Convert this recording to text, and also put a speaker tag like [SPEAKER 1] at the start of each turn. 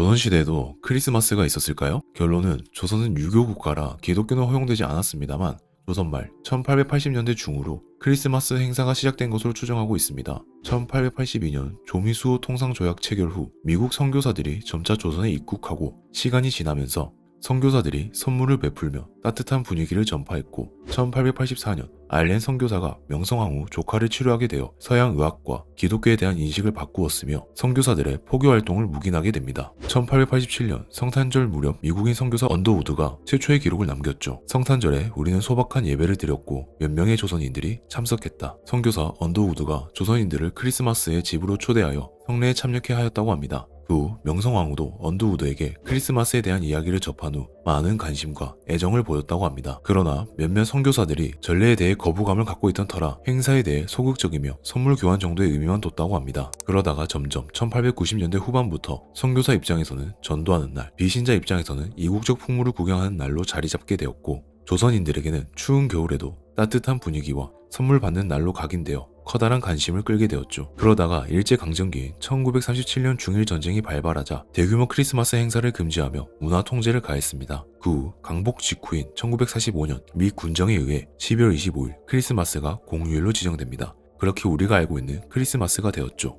[SPEAKER 1] 조선시대에도 크리스마스가 있었을까요? 결론은 조선은 유교 국가라 기독교는 허용되지 않았습니다만 조선 말 1880년대 중으로 크리스마스 행사가 시작된 것으로 추정하고 있습니다. 1882년 조미수호 통상조약 체결 후 미국 선교사들이 점차 조선에 입국하고 시간이 지나면서 선교사들이 선물을 베풀며 따뜻한 분위기를 전파했고 1884년 아일랜드 선교사가 명성황 후 조카를 치료하게 되어 서양 의학과 기독교에 대한 인식을 바꾸었으며 선교사들의 포교 활동을 묵인하게 됩니다. 1887년 성탄절 무렵 미국인 선교사 언더우드가 최초의 기록을 남겼죠. 성탄절에 우리는 소박한 예배를 드렸고 몇 명의 조선인들이 참석했다. 선교사 언더우드가 조선인들을 크리스마스에 집으로 초대하여 성례에 참여케 하였다고 합니다. 그 후 명성황후도 언더우드에게 크리스마스에 대한 이야기를 접한 후 많은 관심과 애정을 보였다고 합니다. 그러나 몇몇 선교사들이 전례에 대해 거부감을 갖고 있던 터라 행사에 대해 소극적이며 선물 교환 정도의 의미만 뒀다고 합니다. 그러다가 점점 1890년대 후반부터 선교사 입장에서는 전도하는 날, 비신자 입장에서는 이국적 풍물을 구경하는 날로 자리 잡게 되었고 조선인들에게는 추운 겨울에도 따뜻한 분위기와 선물 받는 날로 각인되어 커다란 관심을 끌게 되었죠. 그러다가 일제강점기인 1937년 중일 전쟁이 발발하자 대규모 크리스마스 행사를 금지하며 문화 통제를 가했습니다. 그 후 강복 직후인 1945년 미 군정에 의해 12월 25일 크리스마스가 공휴일로 지정됩니다. 그렇게 우리가 알고 있는 크리스마스가 되었죠.